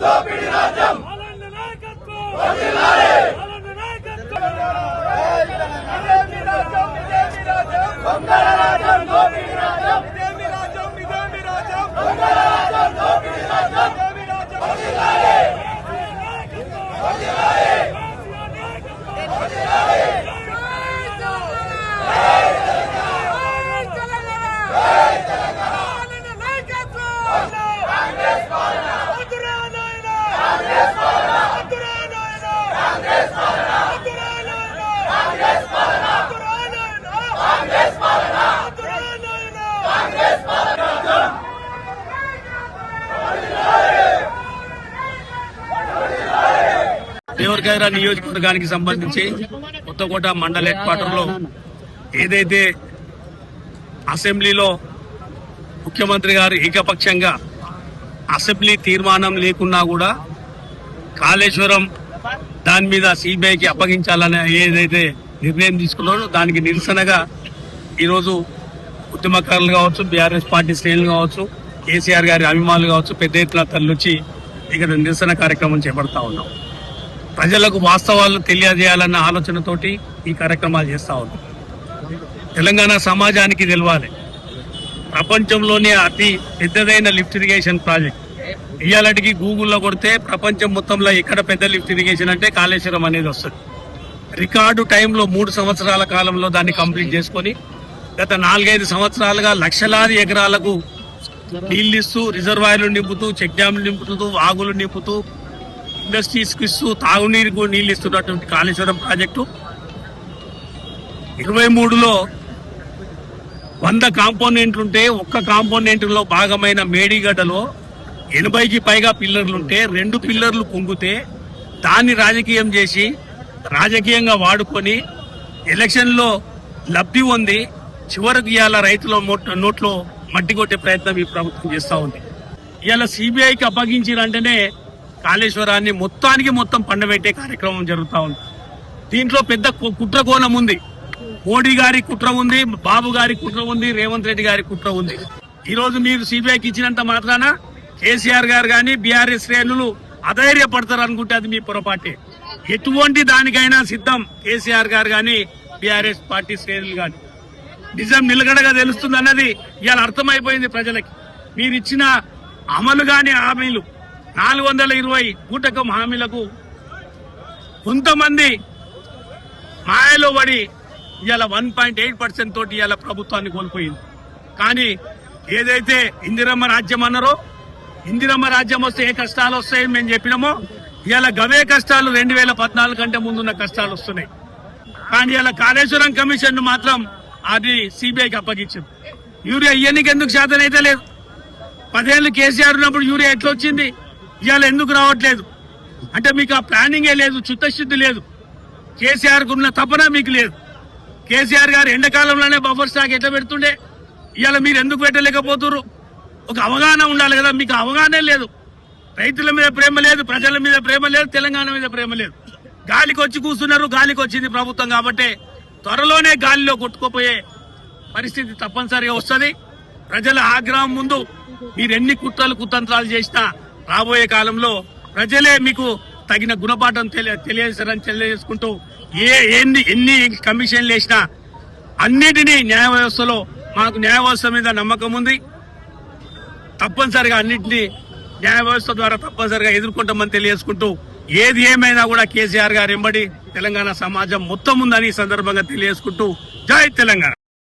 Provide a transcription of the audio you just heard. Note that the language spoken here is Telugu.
నాయకత్వం. మాచర నియోజకవర్గానికి సంబంధించి కొత్తకోట మండల హెడ్ ఏదైతే అసెంబ్లీలో ముఖ్యమంత్రి గారు ఏకపక్షంగా అసెంబ్లీ తీర్మానం లేకున్నా కూడా కాళేశ్వరం దాని మీద సిబిఐకి అప్పగించాలని ఏదైతే నిర్ణయం తీసుకున్నారో దానికి నిరసనగా ఈరోజు ఉద్యమకారులు కావచ్చు బీఆర్ఎస్ పార్టీ శ్రేణులు కావచ్చు కేసీఆర్ గారి అభిమానులు కావచ్చు పెద్ద ఎత్తున తరలిచ్చి ఇక్కడ నిరసన కార్యక్రమం చేపడతా ఉన్నాం. ప్రజలకు వాస్తవాలు తెలియజేయాలన్న ఆలోచనతోటి ఈ కార్యక్రమాలు చేస్తా ఉన్నాం. తెలంగాణ సమాజానికి తెలవాలి. ప్రపంచంలోనే అతి పెద్దదైన లిఫ్ట్ ఇరిగేషన్ ప్రాజెక్ట్. ఇయ్యాలటికి గూగుల్లో కొడితే ప్రపంచం మొత్తంలో ఎక్కడ పెద్ద లిఫ్ట్ ఇరిగేషన్ అంటే కాళేశ్వరం అనేది వస్తుంది. రికార్డు టైంలో మూడు సంవత్సరాల కాలంలో దాన్ని కంప్లీట్ చేసుకొని గత నాలుగైదు సంవత్సరాలుగా లక్షలాది ఎకరాలకు నీళ్ళిస్తూ రిజర్వాయర్లు నింపుతూ చెక్ డ్యామ్లు నింపుతూ వాగులు నింపుతూ ఇండస్ట్రీస్కి ఇస్తూ తాగునీరుకు నీళ్ళు ఇస్తున్నటువంటి కాళేశ్వరం ప్రాజెక్టు. ఇరవై మూడులో వంద కాంపోనెంట్లుంటే ఒక్క కాంపోనెంట్లో భాగమైన మేడిగడ్డలో ఎనభైకి పైగా పిల్లర్లుంటే రెండు పిల్లర్లు కుంగితే దాన్ని రాజకీయం చేసి రాజకీయంగా వాడుకొని ఎలక్షన్లో లబ్ధి పొంది చివరికి ఇవాళ రైతుల నోట్లో మట్టి కొట్టే ప్రయత్నం ఈ ప్రభుత్వం చేస్తూ ఉంది. ఇవాళ సిబిఐకి అప్పగించినంటేనే కాళేశ్వరాన్ని మొత్తానికి మొత్తం పండబెట్టే కార్యక్రమం జరుగుతా ఉంది. దీంట్లో పెద్ద కుట్ర కోణం ఉంది. మోడీ గారి కుట్ర ఉంది బాబు గారి కుట్ర ఉంది రేవంత్ రెడ్డి గారి కుట్ర ఉంది. ఈ రోజు మీరు సిబిఐకి ఇచ్చినంత మాత్రాన కేసీఆర్ గారు గాని బీఆర్ఎస్ శ్రేణులు అధైర్యపడతారు అనుకుంటే అది మీ పొరపాటే. ఎటువంటి దానికైనా సిద్ధం కేసీఆర్ గారు గాని బీఆర్ఎస్ పార్టీ శ్రేణులు గాని. నిజం నిలకడగా తెలుస్తుంది అన్నది ఇవాళ అర్థమైపోయింది ప్రజలకి. మీరు ఇచ్చిన అమలు కాని హామీలు నాలుగు వందల ఇరవై కూటకం హామీలకు కొంతమంది మాయలో పడి ఇవాళ వన్ పాయింట్ ఎయిట్ పర్సెంట్ తోటి ఇవాళ ప్రభుత్వాన్ని కోల్పోయింది. కానీ ఏదైతే ఇందిరమ్మ రాజ్యం అన్నారో ఇందిరమ్మ రాజ్యం వస్తే ఏ కష్టాలు వస్తాయని మేము చెప్పినామో ఇవాళ గవే కష్టాలు రెండు వేల పద్నాలుగు కంటే ముందున్న కష్టాలు వస్తున్నాయి. కానీ ఇలా కాళేశ్వరం కమిషన్ మాత్రం అది సిబిఐకి అప్పగించింది. యూరియా ఇవన్నీ ఎందుకు శాతం అయితే లేదు. పదేళ్ళు కేసీఆర్ ఉన్నప్పుడు యూరియా ఎట్లా వచ్చింది? ఇవాళ ఎందుకు రావట్లేదు? అంటే మీకు ఆ ప్లానింగే లేదు చిత్తశుద్ధి లేదు. కేసీఆర్ ఉన్న తపన మీకు లేదు. కేసీఆర్ గారు ఎండాకాలంలోనే బఫర్ స్టాక్ ఎట్లా పెడుతుండే? ఇవాళ మీరు ఎందుకు పెట్టలేకపోతున్నారు ఒక అవగాహన ఉండాలి కదా మీకు అవగాహనే లేదు. రైతుల మీద ప్రేమ లేదు ప్రజల మీద ప్రేమ లేదు తెలంగాణ మీద ప్రేమ లేదు. గాలికి వచ్చి కూర్చున్నారు గాలికి వచ్చింది ప్రభుత్వం కాబట్టి త్వరలోనే గాలిలో కొట్టుకుపోయే పరిస్థితి తప్పనిసరిగా వస్తుంది. ప్రజల ఆగ్రహం ముందు మీరు ఎన్ని కుట్రలు కుతంత్రాలు చేసినా రాబోయే కాలంలో ప్రజలే మీకు తగిన గుణపాఠం తెలియ తెలియజేస్తారని తెలియజేసుకుంటూ ఏ ఎన్ని ఎన్ని కమిషన్లు వేసినా అన్నిటినీ న్యాయ వ్యవస్థలో మాకు న్యాయ వ్యవస్థ మీద నమ్మకం ఉంది. తప్పనిసరిగా అన్నింటినీ న్యాయ వ్యవస్థ ద్వారా తప్పనిసరిగా ఎదుర్కొంటామని తెలియజేసుకుంటూ ఏది ఏమైనా కూడా కేసీఆర్ గారు ఎంబడి తెలంగాణ సమాజం మొత్తం ఉందని సందర్భంగా తెలియజేసుకుంటూ జై తెలంగాణ.